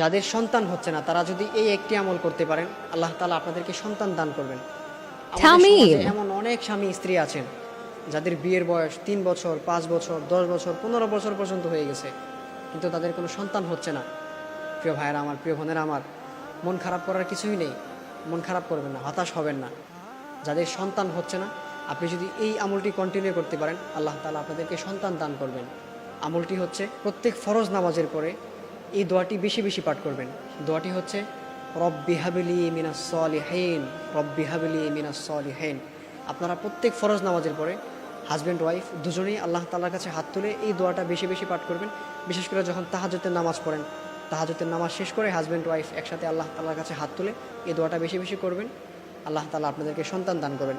যাদের সন্তান হচ্ছে না তারা যদি এই একটি আমল করতে পারেন আল্লাহ তালা আপনাদেরকে সন্তান দান করবেন। এমন অনেক স্বামী স্ত্রী আছেন যাদের বিয়ের বয়স তিন বছর পাঁচ বছর দশ বছর পনেরো বছর পর্যন্ত হয়ে গেছে কিন্তু তাদের কোনো সন্তান হচ্ছে না। প্রিয় ভাইয়েরা আমার প্রিয় বোনেরা আমার মন খারাপ করার কিছুই নেই। মন খারাপ করবেন না হতাশ হবেন না। যাদের সন্তান হচ্ছে না আপনি যদি এই আমলটি কন্টিনিউ করতে পারেন আল্লাহ তালা আপনাদেরকে সন্তান দান করবেন। আমলটি হচ্ছে প্রত্যেক ফরজ নামাজের পরে এই দোয়াটি বেশি বেশি পাঠ করবেন। দোয়াটি হচ্ছে, রব্বি হাবিলি মিনাস সলিহীন, রব্বি হাবিলি মিনাস সলিহীন। আপনারা প্রত্যেক ফরজ নামাজের পরে হাজব্যান্ড ওয়াইফ দুজনেই আল্লাহ তালার কাছে হাত তুলে এই দোয়াটা বেশি বেশি পাঠ করবেন। বিশেষ করে যখন তাহাজতের নামাজ পড়েন তাহাজতের নামাজ শেষ করে হাজব্যান্ড ওয়াইফ একসাথে আল্লাহ তালার কাছে হাত তুলে এই দোয়াটা বেশি বেশি করবেন। আল্লাহ তালা আপনাদেরকে সন্তান দান করবেন।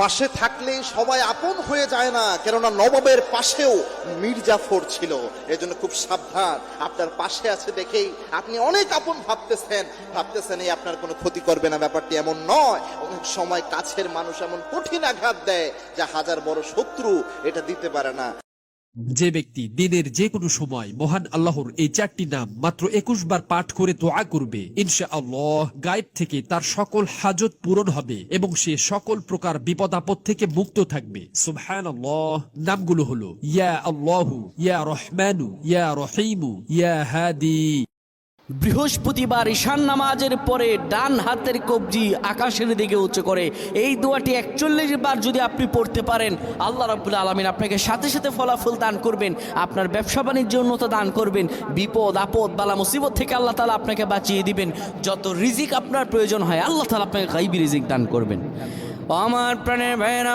পাশে থাকলে সবাই আপন হয়ে যায় না, কেননা নবাবের পাশেও মির্জাফর ছিল। এজন্য খুব সাবধান। আপনার পাশে আছে দেখেই আপনি অনেক আপন ভাবতেছেন। ভাবতেছেন এই আপনার কোনো ক্ষতি করবে না, ব্যাপারটি এমন নয়। অনেক সময় কাছের মানুষ এমন কঠিন আঘাত দেয় যা হাজার বড় শত্রু এটা দিতে পারে না। যে ব্যক্তি দিনের যে কোনো সময় মহান আল্লাহর এই চারটি নাম মাত্র একুশ বার পাঠ করে দোয়া করবে ইনশা আল্লাহ গায়েব থেকে তার সকল হাজত পূরণ হবে এবং সে সকল প্রকার বিপদ আপদ থেকে মুক্ত থাকবে। নামগুলো হলো, ইয়া আল্লাহু, ইয়া রহমানু, ইয়া রহিমু, ইয়া হাদি। বৃহস্পতিবার ঈশান নামাজের পরে ডান হাতের কবজি আকাশের দিকে উঁচু করে। এই দোয়াটি একচল্লিশ বার যদি আপনি পড়তে পারেন, আল্লাহ রাবুল আলমিন আপনাকে সাথে সাথে ফলাফল দান করবেন, আপনার ব্যবসা বাণিজ্য উন্নত দান করবেন, বিপদ, আপদ, বালা, মুসিবত থেকে আল্লাহ তালা আপনাকে বাঁচিয়ে দিবেন। যত রিজিক আপনার প্রয়োজন হয়, আল্লাহ তালা আপনাকে গাইবি রিজিক দান করবেন। আমার প্রাণের ভাইয়েরা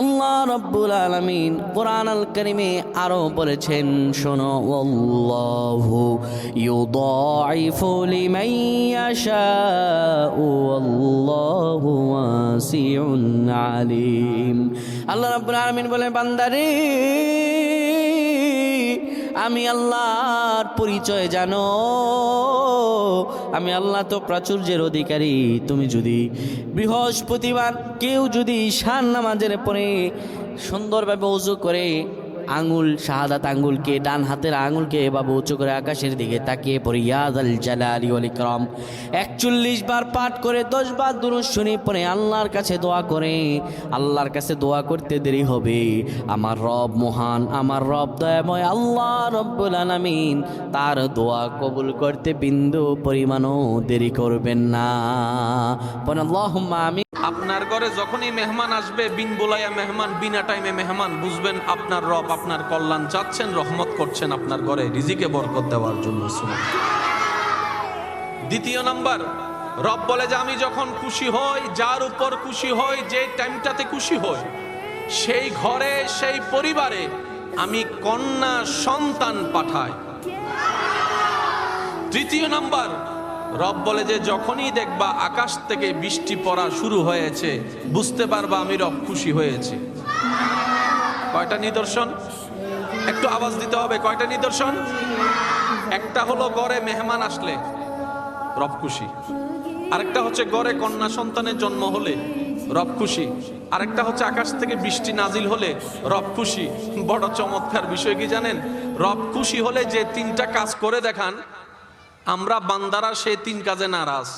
আল্লাহ রব্বুল আলমিন কোরআন আল করিমে আরও বলেছেন, শোনো, আল্লাহু ইউদাইফু লিমান ইয়াশাউ, আল্লাহু ওয়াসিউন আলিম। আল্লাহ রব্বুল আলমিন বলেন, বান্দারে আমি আল্লাহর পরিচয় জানো। আমি আল্লাহ তো প্রাচুর্যের অধিকারী। তুমি যদি বৃহস্পতিবার কেউ যদি সান নামাজের পরে সুন্দরভাবে উজু করে আঙ্গুল শাহাদাত আঙ্গুলকে ডান হাতের আঙুলকে এভাবে উঁচু করে আকাশের দিকে তাকিয়ে পড়ে। ইয়াদ আল জালালি ওয়াল ইকরাম। একচল্লিশ বার পাঠ করে, দশ বার দুরুদ শুনি পরে আল্লাহর কাছে দোয়া করে। আল্লাহর কাছে দোয়া করতে দেরি হবে। আমার রব মহান, আমার রব দয়াময়, আল্লাহ রব্বুল আলামিন। তার দোয়া কবুল করতে বিন্দু পরিমাণও দেরি করবেন না। পরে আল্লাহুম্মা আমিন। আপনার ঘরে যখনই মেহমান আসবে, বিন বোলাইয়া মেহমান, বিনা টাইমে মেহমান, বুঝবেন আপনার রব আপনার কল্যাণ চাচ্ছেন, রহমত করছেন আপনার ঘরে, রিজিকে বরকত দেওয়ার জন্য দ্বিতীয় নাম্বার, রব বলে যে, আমি যখন খুশি হই, যার উপর খুশি হই, যে টাইমটাতে খুশি হই, সেই ঘরে, সেই পরিবারে আমি কন্যা সন্তান পাঠাই। তৃতীয় নাম্বার রব বলে যে, যখনই দেখবা আকাশ থেকে বৃষ্টি পড়া শুরু হয়েছে, বুঝতে পারবা আমি রব খুশি হয়েছে। কয়টা নিদর্শন? একটু আওয়াজ দিতে হবে, কয়টা নিদর্শন? একটা হলো গড়ে মেহমান আসলে, রব খুশি। আরেকটা হচ্ছে গড়ে কন্যা সন্তানের জন্ম হলে, রব খুশি। আরেকটা হচ্ছে আকাশ থেকে বৃষ্টি নাজিল হলে, রব খুশি। বড় চমৎকার বিষয় কি জানেন? রব খুশি হলে যে তিনটা কাজ করে দেখান আমরা বান্দারা সে তিন কাজে নারাজ।